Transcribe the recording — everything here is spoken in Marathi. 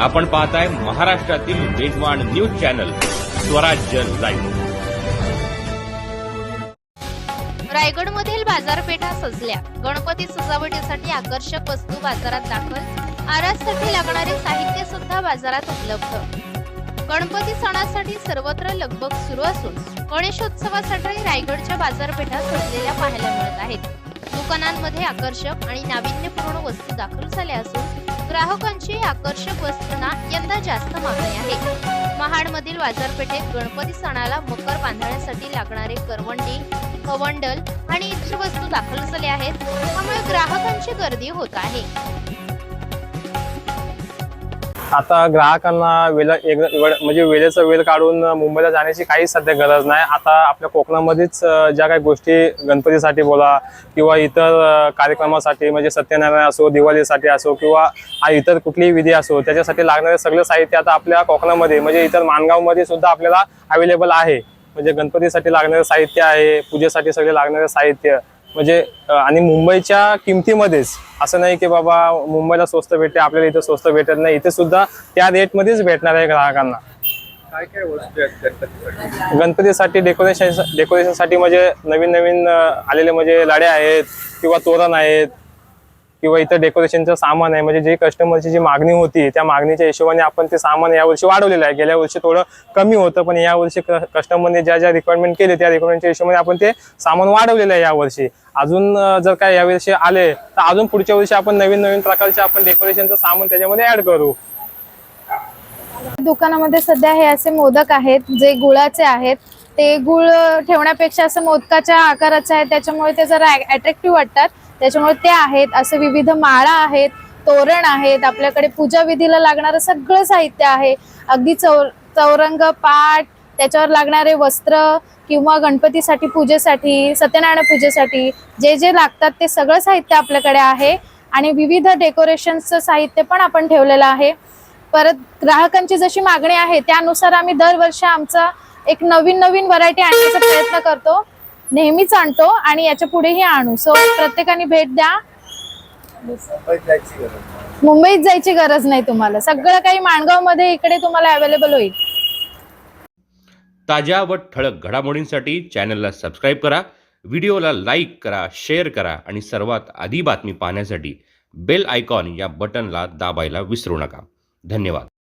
आपण पाहताय महाराष्ट्रातील वेगवान न्यूज चॅनल स्वराज्य लाईव्ह. रायगडमधील बाजारपेठा सजल्या. गणपती सजावटीसाठी आकर्षक वस्तू बाजारात दाखल. आरासाठी लागणारे साहित्य सुद्धा बाजारात उपलब्ध. गणपती सणासाठी सर्वत्र लगबग सुरू असून गणेशोत्सवासाठी रायगडच्या बाजारपेठा सजलेल्या पाहायला मिळत आहेत. दुकानांमध्ये आकर्षक आणि नाविन्यपूर्ण वस्तू दाखल झाल्या असून ग्राहकांची आकर्षक वस्तूंना यंदा जास्त मागणी आहे. महाडमधील बाजारपेठेत गणपती सणाला मकर बांधण्यासाठी लागणारे करवंडी कवंडल आणि इतर वस्तू दाखल झाल्या आहेत. त्यामुळे ग्राहकांची गर्दी होत आहे. आता ग्राहकांना वेळ एक म्हणजे वेळेचा वेळ काढून मुंबईला जाण्याची काहीच सध्या गरज नाही. आता आपल्या कोकणामध्येच ज्या काही गोष्टी गणपतीसाठी बोला किंवा इतर कार्यक्रमासाठी म्हणजे सत्यनारायण असो दिवाळीसाठी असो किंवा इतर कुठलीही विधी असो त्याच्यासाठी लागणारे सगळं साहित्य आता आपल्या कोकणामध्ये म्हणजे इतर माणगावमध्ये सुद्धा आपल्याला अवेलेबल आहे. म्हणजे गणपतीसाठी लागणारे साहित्य आहे पूजेसाठी सगळे लागणारे साहित्य. म्हणजे आणि मुंबईच्या किमतीमध्येच असं नाही की बाबा मुंबईला स्वस्त भेटते आपल्याला इथं स्वस्त भेटत नाही इथे सुद्धा त्या रेटमध्येच भेटणार आहे ग्राहकांना. काय काय वस्तू आहेत गणपतीसाठी? गणपतीसाठी डेकोरेशन डेकोरेशनसाठी म्हणजे नवीन नवीन आलेले म्हणजे लाडे आहेत किंवा तोरण आहेत किंवा इतर डेकोरेशनचं सामान आहे म्हणजे जे कस्टमरची जी मागणी होती त्या मागणीच्या हिशोबाने आपण ते सामान यावर्षी वाढवलेलं आहे. गेल्या वर्षी थोडं कमी होतं पण यावर्षी कस्टमरने ज्या ज्या रिक्वायरमेंट केले त्या रिक्वायरमेंटच्या हिशोबाने आपण ते सामान वाढवलेलं आहे यावर्षी अजून जर काय यावर्षी आले तर अजून पुढच्या वर्षी आपण नवीन नवीन प्रकारचे आपण डेकोरेशनचं सामान त्याच्यामध्ये ऍड करू. दुकानामध्ये सध्या हे असे मोदक आहेत जे गुळाचे आहेत. ते गुळ ठेवण्यापेक्षा असं मोदकाच्या आकाराचे आहे त्याच्यामुळे ते जरा अट्रॅक्टिव्ह वाटतात. त्याच्यामुळे ते आहेत असे विविध माळा आहेत तोरण आहेत आपल्याकडे पूजा विधीला लागणारं सगळं साहित्य आहे. अगदी चौ चौरंग पाट त्याच्यावर लागणारे वस्त्र किंवा गणपतीसाठी पूजेसाठी सत्यनारायण पूजेसाठी जे जे लागतात ते सगळं साहित्य आपल्याकडे आहे. आणि विविध डेकोरेशनचं साहित्य पण आपण ठेवलेलं आहे. परत ग्राहकांची जशी मागणी आहे त्यानुसार आम्ही दरवर्षी आमचा एक नवीन नवीन व्हरायटी आणण्याचा प्रयत्न करतो. नेहमीच आणतो आणि याच्या पुढेही आणू. सो प्रत्येकाने भेट द्या. मुंबईत जायची गरज नाही. तुम्हाला. सगळं काही माणगावमध्ये इकडे तुम्हाला अवेलेबल होईल. ताज्या व ठळक घडामोडींसाठी चॅनलला सबस्क्राईब करा. व्हिडिओला लाईक करा शेअर करा आणि सर्वात आधी बातमी पाहण्यासाठी बेल आयकॉन या बटनला दाबायला विसरू नका. धन्यवाद.